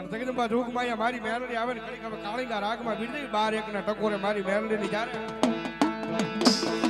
અને જગદંબા જોગમાં મારી મેલડી આવે ને ઘડીક હવે કાળીના રાગમાં બીડી બાર એકના ટકોરે મારી મેલડીની જ્યારે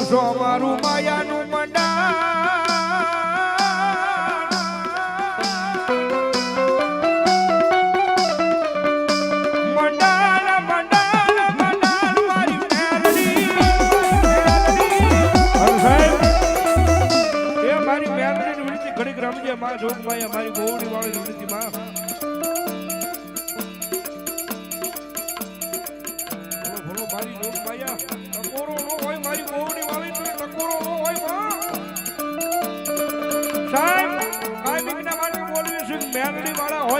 માને મારી માયાનું મંડા મંડાણ મંડાણ મંડાણ મારી મેલડી મેલડી હર સાહેબ એ મારી મેલડીની વિનંતી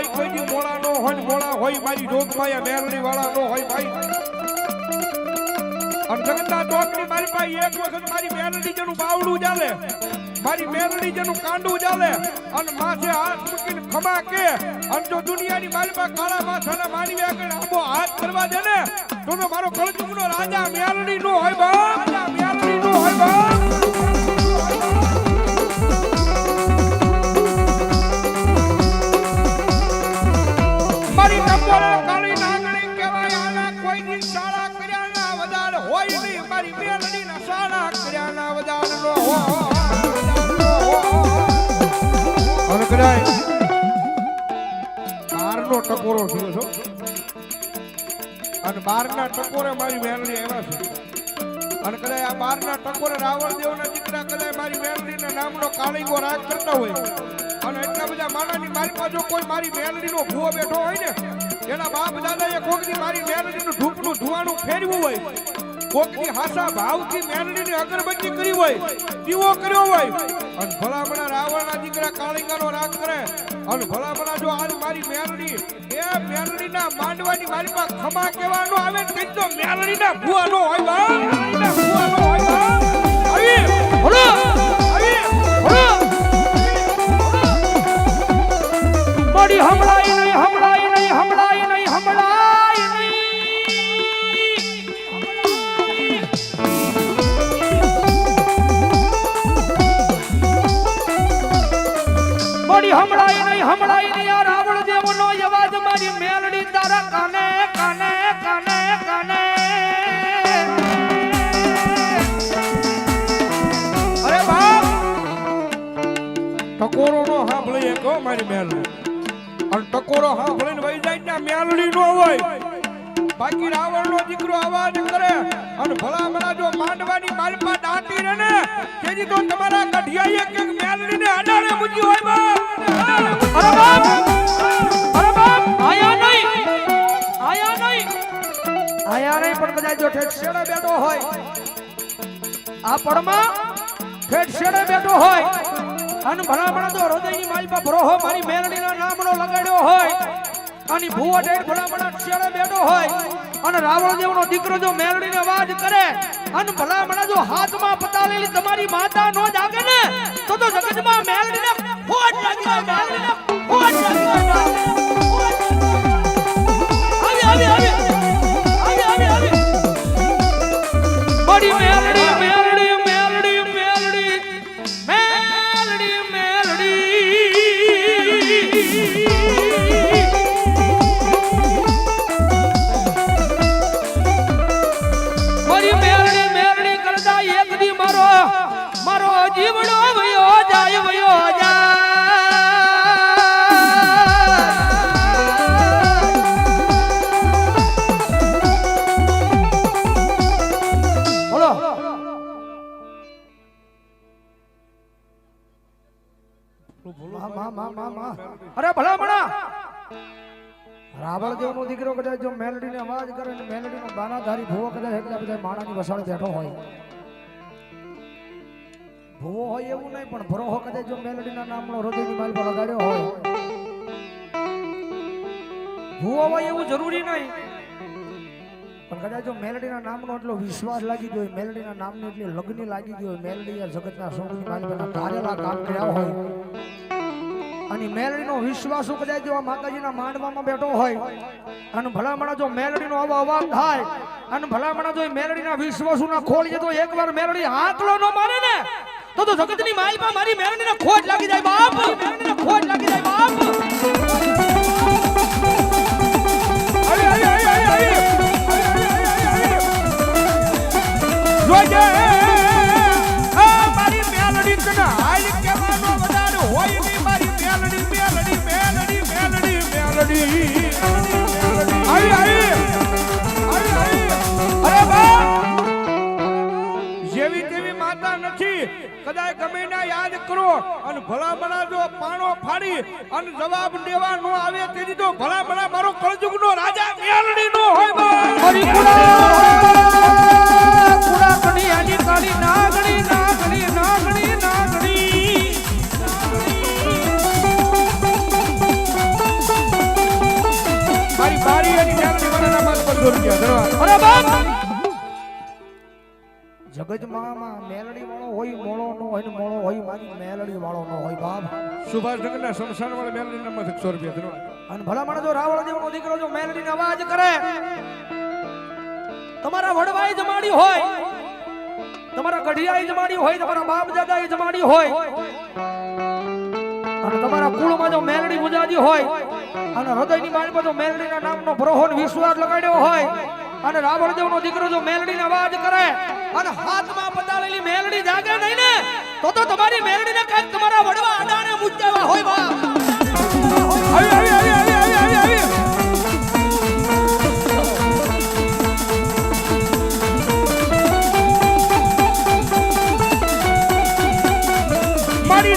હોય કોઈ દી નો હોય મોળા હોય મારી જોગભાઈ મેરણી વાળા નો હોય ભાઈ. જેનું કાંડું ચાલે. અને માથે હાથ કે, અને જો દુનિયાની પાસે કાળા માથાના માનવી આગળ હાથ કરવા દે ને, તો મારો કળજુગનો રાજા મેરણી નો હોય બા રાજા નો હોય બા કદાચ બારનો ટકોરો થયો અને બારના ટકોરે મારી મેલડી આવ્યા અને કદાચ આ બારના ટકોરે રાવણ દેવના દીકરા કદાચ મારી મેલડીના નામનો કાળીગો રાગ કરતા હોય. અને એટલા બધા માણાની મારી જો કોઈ મારી મેલડીનો ભૂવો બેઠો હોય ને, એના બાપ દાદાએ કોકની મારી મેલડીનું ધૂપનું ધુવાનું ફેરવું હોય કોકની હાસા ભાવથી મેરડીની અગરબત્તી કરી હોય, દીવો કર્યો હોય, અને ભલામણા રાવણના દીકરા કાળિંગાનો રાગ કરે, અને ભલામણા જો આજ મારી મેરડી, એ મેરડીના માંડવાની મારી પાસે ખમા કહેવાનો આવે ને તો મેરડીના ભૂવાનો હોય મેરડીના ભૂવાનો હોય. હમણાય નહીં આ રાવણ દેવનો અવાજ મારી મેલડી તારા કાને કાને કાને કાને. અરે બાપ! ટકોરો નો સાંભળી કહો મારી મેલડી. અને ટકોરો સાંભળીને વહી જાય ત્યાં મેલડી નો હોય. બાકી રાવણ નો દીકરો અવાજ કરે અને ભલા ભલા જો માંડવાની માલપા દાટી રહે ને તેથી તો તમારા ગઢિયાએ કે મેલડીને અડાડે જો ઠેઠ બેઠો હોય. અને ભલામણ તો હોય, અને ભૂવો દેવનો દીકરો જો મેલડીને અવાજ કરે, અને ભલામણ હાથમાં પતાલેલી તમારી માતા નો જાગે ને, તો તો જગતમાં મેલડીને મારો જીવડો વયો જાય વયો જાય રાવણ દેવનો દીકરો કદાચ જો મેલડીને અવાજ કરે ને મેલડીનો બાનાધારી ભૂવો કદાચ એટલા બધા માણાની વસાણ બેઠો હોય. ભૂવો હોય એવું નહીં, પણ ભરોહો કદાચ જો મેલડીના નામનો હૃદયની માલ પર લગાડ્યો હોય. ભૂવો હોય એવું જરૂરી નહીં. પણ કદાચ જો મેલડીના નામનો એટલો વિશ્વાસ લાગી ગયો હોય, મેલડીના નામની એટલી લગ્ન લાગી ગયો હોય, મેલડી જગતના સોની માલ પરના ધારેલા કામ કર્યા હોય અને મેલડીનો વિશ્વાસ કદાચ માતાજી માતાજીના માંડવામાં બેઠો હોય. અને ભલામણા જો મેલડીનો આવો અવાજ થાય, અને ભલામણા જો મેલડીના વિશ્વાસુના ખોલીએ તો એકવાર મેલડી હાથલો ન મારે ને, તો તો જગતની માલમાં મારી મેલડીને ખોજ લાગી જાય બાપ. ગમે યાદ કરો અને ભલા ભલા જો પાણો ફાડી અને જવાબ દેવા નો આવે તેથી તો ભલા ભલા મારો કળજુગ નો રાજા મેલડી નો હોય બા. કુડા કુડા કણી આજી કાળી નાગણી નાગણી નાગણી નાગણી. મારી બારી અને મેલડી જગતમાં મેલડી વાળો હોય મોળો નો હોય ને મોળો હોય મારી મેલડી વાળો નો હોય બાપ. સુભાષનગરના શમશાન વાળા મેલડી ના સો રૂપિયા અને ભલા માણસ જો દેવ નો દીકરો જો મેલડીને અવાજ કરે તમારા વડવાઈ જમાડી હોય તમારા ગઢિયાઈ જમાડી હોય તમારા બાપ દાદાઈ જમાડી હોય અને તમારા કુળમાં જો મેલડી ગુજાજી હોય અને હૃદયની માલ પર જો મેલડીના નામનો ભરોહો ને વિશ્વાસ લગાડ્યો હોય અને રાવણ દેવનો દીકરો જો મેલડીને અવાજ કરે અને હાથમાં પતાળેલી મેલડી જાગે નહીં ને, તો તો તમારી મેલડીને કાંઈક તમારા વડવા અડાને મૂક્યા હોય બા. આવી આવી આવી મારી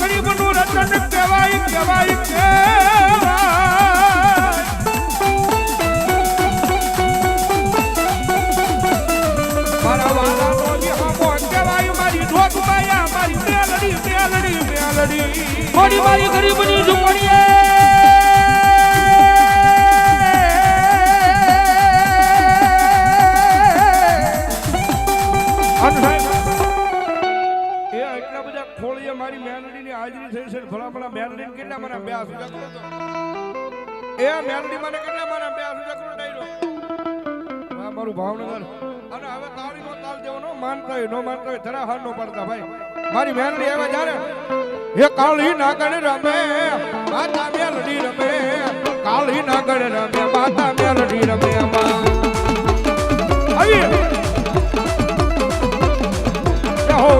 ગરીબનું રતન કહેવાય કહેવાય કહેવાય મેલડી મારી ગરીબની ઝુંપડીએ. મારી મેલડીની હાજરી થઈ છે ભલા ભલા મેલડીને કેટલા મને બે સુધા કરો તો એ મેલડી મને કેટલા મને બે સુધા કરો ડાયરો? મારું ભાવનગર. અને હવે દેવાનો માનતા હોય નો માનતો હોય જરા હાર નો પડતા ભાઈ. મારી મેલડી આવે જ્યારે હે કાળી નાગણ રમે, માતા મેલડી રમે, કાળી નાગણ રમે, માતા મેલડી રમે અમા આવી હો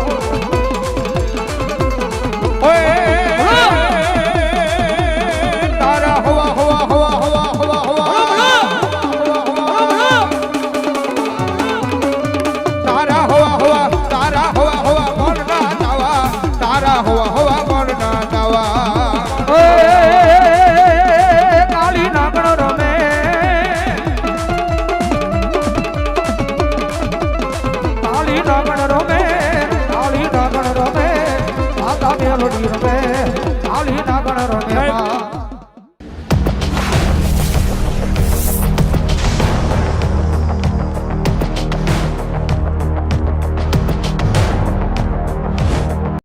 ઓય